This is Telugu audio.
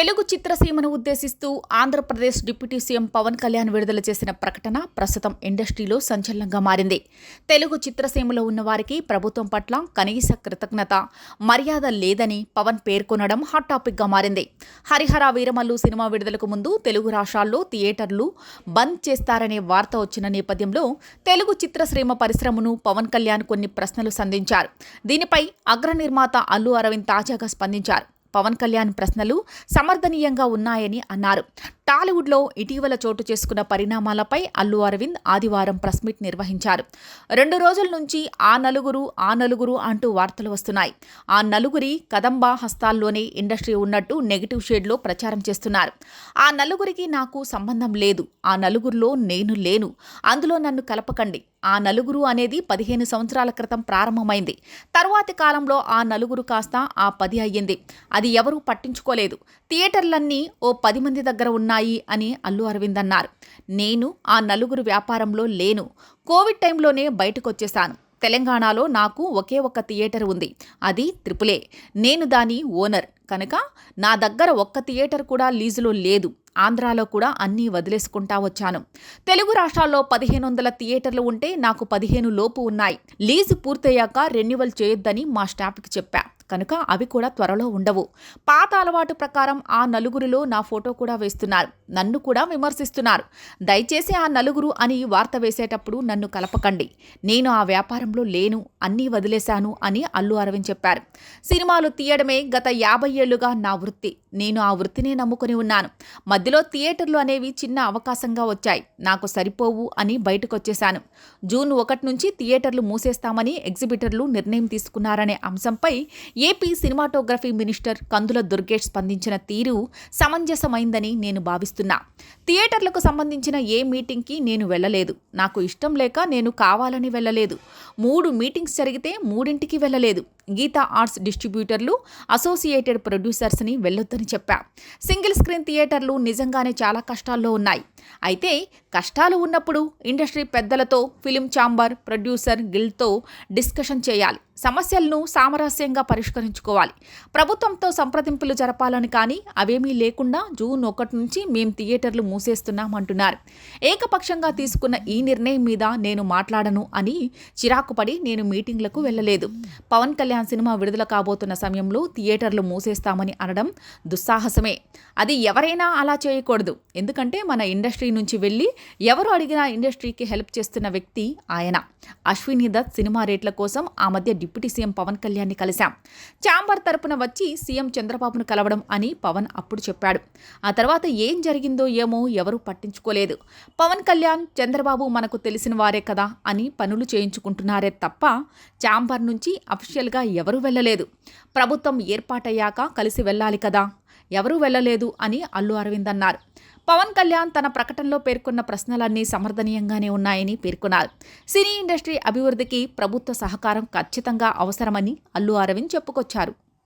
తెలుగు చిత్రసీమను ఉద్దేశిస్తూ ఆంధ్రప్రదేశ్ డిప్యూటీ సీఎం పవన్ కళ్యాణ్ విడుదల చేసిన ప్రకటన ప్రస్తుతం ఇండస్ట్రీలో సంచలనంగా మారింది. తెలుగు చిత్రసీమలో ఉన్నవారికి ప్రభుత్వం పట్ల కనీస కృతజ్ఞత మర్యాద లేదని పవన్ పేర్కొనడం హాట్ టాపిక్గా మారింది. హరిహర వీరమల్లు సినిమా విడుదలకు ముందు తెలుగు రాష్ట్రాల్లో థియేటర్లు బంద్ చేస్తారనే వార్త వచ్చిన నేపథ్యంలో తెలుగు చిత్రసీమ పరిశ్రమను పవన్ కళ్యాణ్ కొన్ని ప్రశ్నలు సంధించారు. దీనిపై అగ్ర నిర్మాత అల్లు అరవింద్ తాజాగా స్పందించారు. పవన్ కళ్యాణ్ ప్రశ్నలు సమర్థనీయంగా ఉన్నాయని అన్నారు. టాలీవుడ్లో ఇటీవల చోటు చేసుకున్న పరిణామాలపై అల్లు అరవింద్ ఆదివారం ప్రెస్ మీట్ నిర్వహించారు. రెండు రోజుల నుంచి ఆ నలుగురు ఆ నలుగురు అంటూ వార్తలు వస్తున్నాయి. ఆ నలుగురి కదంబ హస్తాల్లోనే ఇండస్ట్రీ ఉన్నట్టు నెగిటివ్ షేడ్లో ప్రచారం చేస్తున్నారు. ఆ నలుగురికి నాకు సంబంధం లేదు. ఆ నలుగురిలో నేను లేను. అందులో నన్ను కలపకండి. ఆ నలుగురు అనేది పదిహేను సంవత్సరాల క్రితం ప్రారంభమైంది. తరువాతి కాలంలో ఆ నలుగురు కాస్త ఆ పది అయ్యింది. అది ఎవరూ పట్టించుకోలేదు. థియేటర్లన్నీ ఓ పది మంది దగ్గర ఉన్నాయి. అని అల్లు అరవింద్ అన్నారు నేను ఆ నలుగురు వ్యాపారంలో లేను. కోవిడ్ టైంలోనే బయటకొచ్చేశాను. తెలంగాణలో నాకు ఒకే ఒక్క థియేటర్ ఉంది. అది త్రిపులే. నేను దాని ఓనర్. కనుక నా దగ్గర ఒక్క థియేటర్ కూడా లీజులో లేదు. ఆంధ్రాలో కూడా అన్నీ వదిలేసుకుంటా వచ్చాను. తెలుగు రాష్ట్రాల్లో పదిహేను వందల థియేటర్లు ఉంటే నాకు పదిహేను లోపు ఉన్నాయి. లీజు పూర్తయ్యాక రెన్యువల్ చేయొద్దని మా స్టాఫ్కి చెప్పా. కనుక అవి కూడా త్వరలో ఉండవు. పాత అలవాటు ప్రకారం ఆ నలుగురిలో నా ఫోటో కూడా వేస్తున్నారు. నన్ను కూడా విమర్శిస్తున్నారు. దయచేసి ఆ నలుగురు అని వార్త వేసేటప్పుడు నన్ను కలపకండి. నేను ఆ వ్యాపారంలో లేను అన్నీ వదిలేశాను అని అల్లు అరవింద్ చెప్పారు. సినిమాలు తీయడమే గత యాభై ఏళ్ళుగా నా వృత్తి. నేను ఆ వృత్తిని నమ్ముకుని ఉన్నాను. మధ్యలో థియేటర్లు అనేవి చిన్న అవకాశంగా వచ్చాయి. నాకు సరిపోవు అని బయటకొచ్చేశాను. జూన్ ఒకటి నుంచి థియేటర్లు మూసేస్తామని ఎగ్జిబిటర్లు నిర్ణయం తీసుకున్నారనే అంశంపై AP cinematography minister Kandula Durgesh స్పందించిన తీరు సమంజసమైందని నేను భావిస్తున్నా. థియేటర్లకు సంబంధించిన ఏ మీటింగ్కి నేను వెళ్ళలేదు. నాకు ఇష్టం లేక నేను కావాలని వెళ్ళలేదు. మూడు మీటింగ్స్ జరిగితే మూడింటికి వెళ్ళలేదు. గీతా ఆర్ట్స్ డిస్ట్రిబ్యూటర్లు అసోసియేటెడ్ ప్రొడ్యూసర్స్ని వెళ్ళొద్దని చెప్పా. సింగిల్ స్క్రీన్ థియేటర్లు నిజంగానే చాలా కష్టాల్లో ఉన్నాయి. అయితే కష్టాలు ఉన్నప్పుడు ఇండస్ట్రీ పెద్దలతో ఫిలిం ఛాంబర్ ప్రొడ్యూసర్ గిల్డ్తో డిస్కషన్ చేయాలి. సమస్యలను సామరస్యంగా పరిష్కరించుకోవాలి. ప్రభుత్వంతో సంప్రదింపులు జరపాలని కానీ అవేమీ లేకుండా జూన్ ఒకటి నుంచి మేం థియేటర్లు మూసేస్తున్నామంటున్నారు ఏకపక్షంగా తీసుకున్న ఈ నిర్ణయం మీద నేను మాట్లాడను అని చిరాకుపడి నేను మీటింగ్లకు వెళ్ళలేదు. పవన్ కళ్యాణ్ సినిమా విడుదల కాబోతున్న సమయంలో థియేటర్లు మూసేస్తామని అనడం దుస్సాహసమే. అది ఎవరైనా అలా చేయకూడదు. ఎందుకంటే మన ఇండస్ట్రీ నుంచి వెళ్ళి ఎవరు అడిగినా ఇండస్ట్రీకి హెల్ప్ చేస్తున్న వ్యక్తి ఆయన. అశ్విని దత్ సినిమా రేట్ల కోసం ఆ మధ్య డిప్యూటీ సీఎం పవన్ కళ్యాణ్ని కలిశాం. ఛాంబర్ తరపున వచ్చి సీఎం చంద్రబాబును కలవడం అని పవన్ అప్పుడు చెప్పాడు. ఆ తర్వాత ఏం జరిగిందో ఏమో ఎవరూ పట్టించుకోలేదు. పవన్ కళ్యాణ్ చంద్రబాబు మనకు తెలిసిన వారే కదా అని పనులు చేయించుకుంటున్నారే తప్ప ఛాంబర్ నుంచి అఫీషియల్గా ఎవరూ వెళ్ళలేదు. ప్రభుత్వం ఏర్పాటయ్యాక కలిసి వెళ్ళాలి కదా. ఎవరూ వెళ్ళలేదు అని అల్లు అరవింద్ అన్నారు. పవన్ కళ్యాణ్ తన ప్రకటనలో పేర్కొన్న ప్రశ్నలన్నీ సమర్థనీయంగానే ఉన్నాయని పేర్కొన్నారు. సినీ ఇండస్ట్రీ అభివృద్ధికి ప్రభుత్వ సహకారం ఖచ్చితంగా అవసరమని అల్లు అరవింద్ చెప్పుకొచ్చారు.